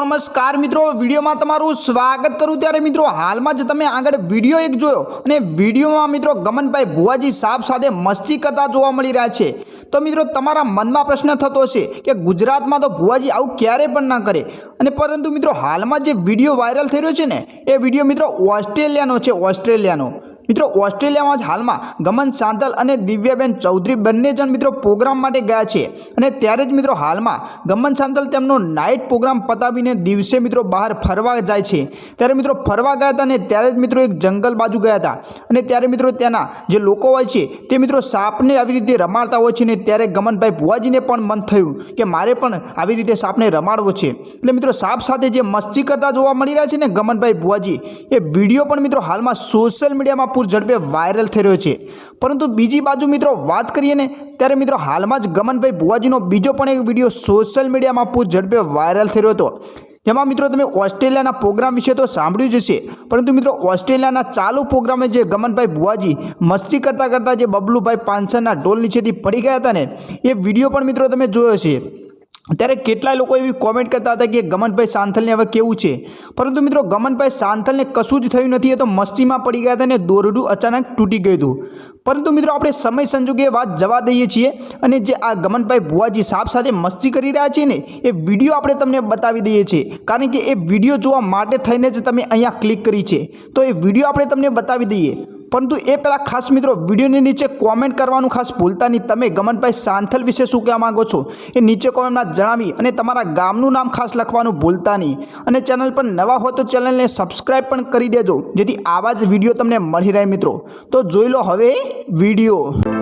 નમસ્કાર મિત્રો, વિડીયોમાં તમારું સ્વાગત કરું. ત્યારે મિત્રો, હાલમાં જ તમે આગળ વીડિયો એક જોયો અને વિડીયોમાં મિત્રો ગમનભાઈ ભુવાજી સાહેબ સાથે મસ્તી કરતા જોવા મળી રહ્યા છે. તો મિત્રો, તમારા મનમાં પ્રશ્ન થતો હશે કે ગુજરાતમાં તો ભુવાજી આવું ક્યારે પણ ના કરે. અને પરંતુ મિત્રો, હાલમાં જે વીડિયો વાયરલ થઈ રહ્યો છે ને, એ વીડિયો મિત્રો ઓસ્ટ્રેલિયાનો છે, ઓસ્ટ્રેલિયાનો. મિત્રો, ઓસ્ટ્રેલિયામાં જ હાલમાં ગમન સાંતલ અને દિવ્યાબેન ચૌધરી બંને જણ મિત્રો પ્રોગ્રામ માટે ગયા છે. અને ત્યારે જ મિત્રો હાલમાં ગમન સાંતલ તેમનો નાઇટ પ્રોગ્રામ પતાવીને દિવસે મિત્રો બહાર ફરવા જાય છે. ત્યારે મિત્રો ફરવા ગયા હતા અને ત્યારે જ મિત્રો એક જંગલ બાજુ ગયા હતા. અને ત્યારે મિત્રો ત્યાંના જે લોકો હોય છે, તે મિત્રો સાપને આવી રીતે રમાડતા હોય છે ને ત્યારે ગમનભાઈ ભુવાજીને પણ મન થયું કે મારે પણ આવી રીતે સાપને રમાડવો છે. એટલે મિત્રો સાપ સાથે જે મસ્તી કરતા જોવા મળી રહ્યા છે ને ગમનભાઈ ભુવાજી, એ વીડિયો પણ મિત્રો હાલમાં સોશિયલ મીડિયામાં પૂર ઝડપે વાયરલ થઈ રહ્યો છે. પરંતુ બીજી બાજુ મિત્રો વાત કરીએ ને, ત્યારે મિત્રો હાલમાં જ ગમનભાઈ ભુવાજીનો બીજો પણ એક વીડિયો સોશિયલ મીડિયામાં પૂર ઝડપે વાયરલ થઈ રહ્યો હતો. જેમાં મિત્રો તમે ઓસ્ટ્રેલિયાના પ્રોગ્રામ વિશે તો સાંભળ્યું જ હશે, પરંતુ મિત્રો ઓસ્ટ્રેલિયાના ચાલુ પ્રોગ્રામે જે ગમનભાઈ ભુવાજી મસ્તી કરતાં કરતાં જે બબલુભાઈ પાનસરના ઢોલ નીચેથી પડી ગયા હતા ને, એ વીડિયો પણ મિત્રો તમે જોયો છે ત્યારે કેટલાય લોકો એવી કોમેન્ટ કરતા હતા કે ગમનભાઈ સાંથલને હવે કેવું છે? પરંતુ મિત્રો, ગમનભાઈ સાંથલને કશું જ થયું નથી, એ તો મસ્તીમાં પડી ગયા હતા અને દોરડું અચાનક તૂટી ગયું હતું. પરંતુ મિત્રો, આપણે સમય સંજોગે વાત જવા દઈએ છીએ અને જે આ ગમનભાઈ ભુવાજી સાપ સાથે મસ્તી કરી રહ્યા છે ને, એ વીડિયો આપણે તમને બતાવી દઈએ છીએ. કારણ કે એ વીડિયો જોવા માટે થઈને જ તમે અહીંયા ક્લિક કરી છે. તો એ વીડિયો આપણે તમને બતાવી દઈએ. પરંતુ એ પહેલાં ખાસ મિત્રો વિડીયોની નીચે કોમેન્ટ કરવાનું ખાસ ભૂલતા નહીં. તમે ગમનભાઈ સાંથલ વિશે શું કહેવા માંગો છો? એ નીચે કોમેન્ટમાં જણાવી અને તમારા ગામનું નામ ખાસ લખવાનું ભૂલતા નહીં. અને ચેનલ પર નવા હો તો ચેનલને સબસ્ક્રાઈબ પણ કરી દેજો, જેથી આવા જ વીડિયો તમને મળી રહે મિત્રો. તો જોઈ લો હવે વીડિયો.